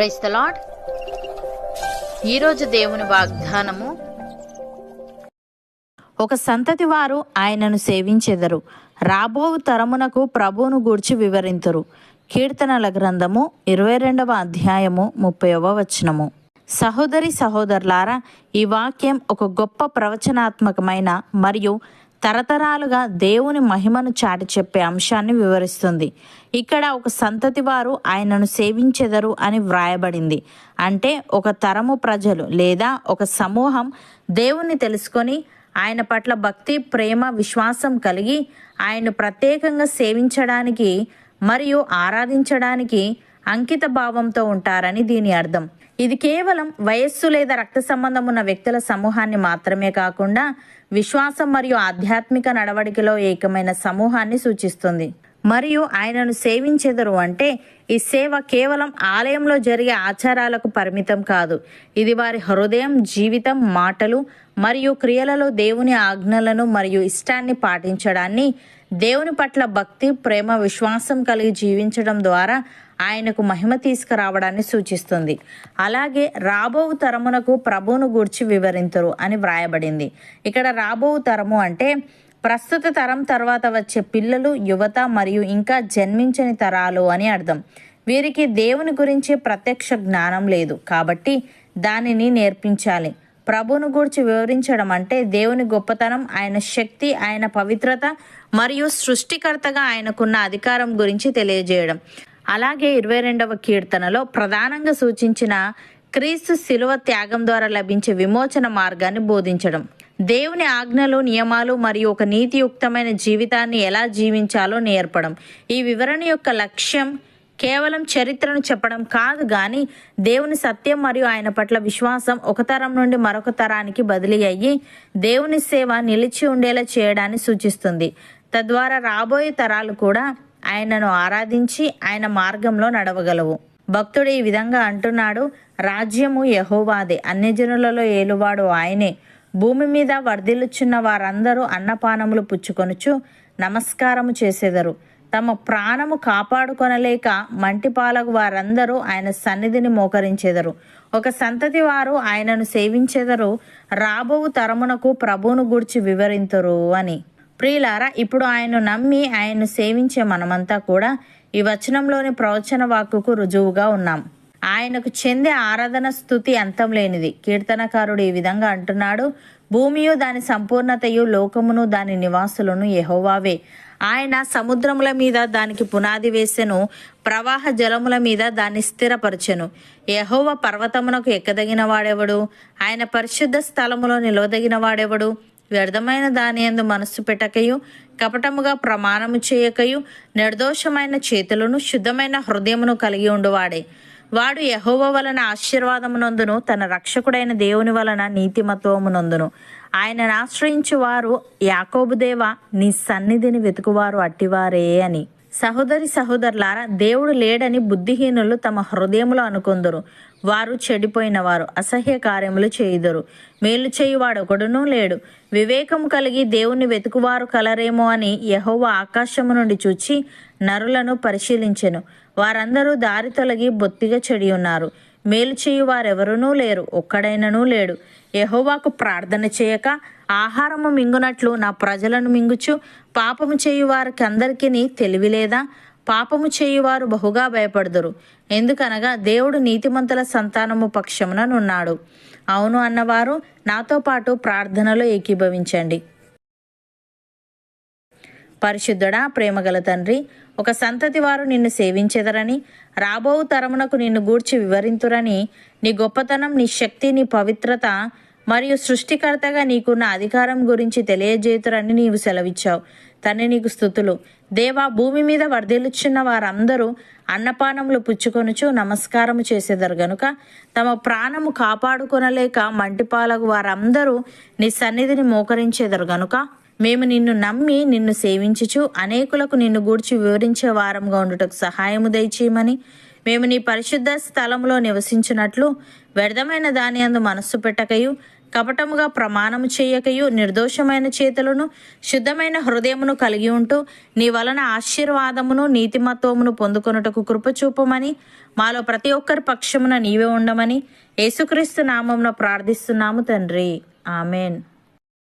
Price the lord ఈరోజు దేవుని వాగ్దానము ఒక సంతతి వారు ఆయనను సేవించెదరు. రాబో తరమునకు ప్రభువును గూర్చి వివరింతురు. కీర్తనల గ్రంథము ఇరవై రెండవ అధ్యాయము ముప్పైవ వచనము. సహోదరి సహోదరులారా ఈ వాక్యం ఒక గొప్ప ప్రవచనాత్మకమైన మరియు తరతరాలుగా దేవుని మహిమను చాటి చెప్పే అంశాన్ని వివరిస్తుంది. ఇక్కడ ఒక సంతతి వారు ఆయనను సేవించెదరు అని వ్రాయబడింది. అంటే ఒక తరము ప్రజలు లేదా ఒక సమూహం దేవుణ్ణి తెలుసుకొని ఆయన పట్ల భక్తి ప్రేమ విశ్వాసం కలిగి ఆయన్ను ప్రత్యేకంగా సేవించడానికి మరియు ఆరాధించడానికి అంకిత భావంతో ఉంటారని దీని అర్థం. ఇది కేవలం వయస్సు లేదా రక్త సంబంధం ఉన్న వ్యక్తుల సమూహాన్ని మాత్రమే కాకుండా విశ్వాసం మరియు ఆధ్యాత్మిక నడవడికలో ఏకమైన సమూహాన్ని సూచిస్తుంది. మరియు ఆయనను సేవించెదరు అంటే ఈ సేవ కేవలం ఆలయంలో జరిగే ఆచారాలకు పరిమితం కాదు. ఇది వారి హృదయం జీవితం మాటలు మరియు క్రియలలో దేవుని ఆజ్ఞలను మరియు ఇష్టాన్ని పాటించడాన్ని దేవుని పట్ల భక్తి ప్రేమ విశ్వాసం కలిగి జీవించడం ద్వారా ఆయనకు మహిమ తీసుకురావడాన్ని సూచిస్తుంది. అలాగే రాబో తరమునకు ప్రభువును గూర్చి వివరింతురు అని వ్రాయబడింది. ఇక్కడ రాబో తరము అంటే ప్రస్తుత తరం తర్వాత వచ్చే పిల్లలు యువత మరియు ఇంకా జన్మించని తరాలు అని అర్థం. వీరికి దేవుని గురించి ప్రత్యక్ష జ్ఞానం లేదు. కాబట్టి దానిని నేర్పించాలి. ప్రభువును గూర్చి వివరించడం అంటే దేవుని గొప్పతనం ఆయన శక్తి ఆయన పవిత్రత మరియు సృష్టికర్తగా ఆయనకున్న అధికారం గురించి తెలియజేయడం. అలాగే ఇరవై రెండవ కీర్తనలో ప్రధానంగా సూచించిన క్రీస్తు శిలువ త్యాగం ద్వారా లభించే విమోచన మార్గాన్ని బోధించడం. దేవుని ఆజ్ఞలు నియమాలు మరియు ఒక నీతియుక్తమైన జీవితాన్ని ఎలా జీవించాలో నేర్పడం. ఈ వివరణ యొక్క లక్ష్యం కేవలం చరిత్రను చెప్పడం కాదు కానీ దేవుని సత్యం మరియు ఆయన పట్ల విశ్వాసం ఒక తరం నుండి మరొక తరానికి బదిలీ అయ్యి దేవుని సేవ నిలిచి ఉండేలా చేయడాన్ని సూచిస్తుంది. తద్వారా రాబోయే తరాలు కూడా ఆయనను ఆరాధించి ఆయన మార్గంలో నడవగలవు. భక్తుడు ఈ విధంగా అంటున్నాడు రాజ్యము యహోవాదే అన్యజనులలో ఏలువాడు ఆయనే. భూమి మీద వర్ధిల్లుచున్న వారందరూ అన్నపానములు పుచ్చుకొనుచు నమస్కారము చేసేదరు. తమ ప్రాణము కాపాడుకొనలేక మంటిపాలకు వారందరూ ఆయన సన్నిధిని మోకరించెదరు. ఒక సంతతి వారు ఆయనను సేవించెదరు రాబోవు తరమునకు ప్రభువును గూర్చి వివరింతురు అని. ప్రియులారా ఇప్పుడు ఆయన్ను నమ్మి ఆయన్ను సేవించే మనమంతా కూడా ఈ వచనంలోని ప్రవచన వాక్కుకు రుజువుగా ఉన్నాం. ఆయనకు చెందే ఆరాధన స్థుతి అంతం లేనిది. కీర్తనకారుడు ఈ విధంగా అంటున్నాడు భూమియు దాని సంపూర్ణతయు లోకమును దాని నివాసులను ఎహోవావే ఆయన సముద్రముల మీద దానికి పునాది వేసెను ప్రవాహ జలముల మీద దాన్ని స్థిరపరచెను. యహోవ పర్వతమునకు ఎక్కదగిన వాడెవడు? ఆయన పరిశుద్ధ స్థలములో నిలవదగిన వాడెవడు? వ్యర్థమైన దాని యందు మనస్సు పెట్టకయు కపటముగా ప్రమాణము చేయకయు నిర్దోషమైన చేతులను శుద్ధమైన హృదయమును కలిగి ఉండువాడే. వాడు యహోవ వలన ఆశీర్వాదమునందును తన రక్షకుడైన దేవుని వలన నీతిమత్వమునందును. ఆయనను ఆశ్రయించువారు వారు యాకోబు దేవ నీ సన్నిధిని వెతుకువారు అట్టివారే అని. సహోదరి సహోదరులారా దేవుడు లేడని బుద్ధిహీనులు తమ హృదయములో అనుకొందరు. వారు చెడిపోయిన వారు అసహ్య కార్యములు చేయుదరు. మేలు చేయువాడు ఒకడునూ లేడు. వివేకము కలిగి దేవుని వెతుకువారు కలరేమో అని యహోవ ఆకాశము నుండి చూచి నరులను పరిశీలించెను. వారందరూ దారి తొలగి బొత్తిగా చెడి ఉన్నారు మేలు చేయువారెవరునూ లేరు ఒక్కడైననూ లేడు. యహోవాకు ప్రార్థన చేయక ఆహారము మింగునట్లు నా ప్రజలను మింగుచు పాపము చేయు వారికి అందరికీ తెలివి లేదా? పాపము చేయువారు బహుగా భయపడదురు. ఎందుకనగా దేవుడు నీతిమంతుల సంతానము పక్షముననున్నాడు అవును అన్నవారు నాతో పాటు ప్రార్థనలో ఏకీభవించండి. పరిశుద్ధుడా ప్రేమగల తండ్రి ఒక సంతతి వారు నిన్ను సేవించెదరని రాబో తరమునకు నిన్ను గూర్చి వివరింతురని నీ గొప్పతనం నీ శక్తి నీ పవిత్రత మరియు సృష్టికర్తగా నీకున్న అధికారం గురించి తెలియజేతురని నీవు సెలవిచ్చావు. తండ్రి నీకు స్థుతులు. దేవా భూమి మీద వర్ధిల్లుచున్న వారందరూ అన్నపానములు పుచ్చుకొనుచు నమస్కారము చేసేదారు గనుక తమ ప్రాణము కాపాడుకొనలేక మంటిపాలకు వారందరూ నీ సన్నిధిని మోకరించేదారు గనుక మేము నిన్ను నమ్మి నిన్ను సేవించుచు అనేకులకు నిన్ను గూర్చి వివరించే వారంగా ఉండుటకు సహాయము దయచేయమని మేము నీ పరిశుద్ధ స్థలంలో నివసించినట్లు వ్యర్థమైన దాని అందు మనస్సు పెట్టకయు కపటముగా ప్రమాణము చేయకయు నిర్దోషమైన చేతులను శుద్ధమైన హృదయమును కలిగి ఉంటూ నీ వలన ఆశీర్వాదమును నీతిమత్వమును పొందుకొనుటకు కృపచూపమని మాలో ప్రతి ఒక్కరి పక్షమున నీవే ఉండమని యేసుక్రీస్తు నామమున ప్రార్థిస్తున్నాము తండ్రి. ఆమెన్.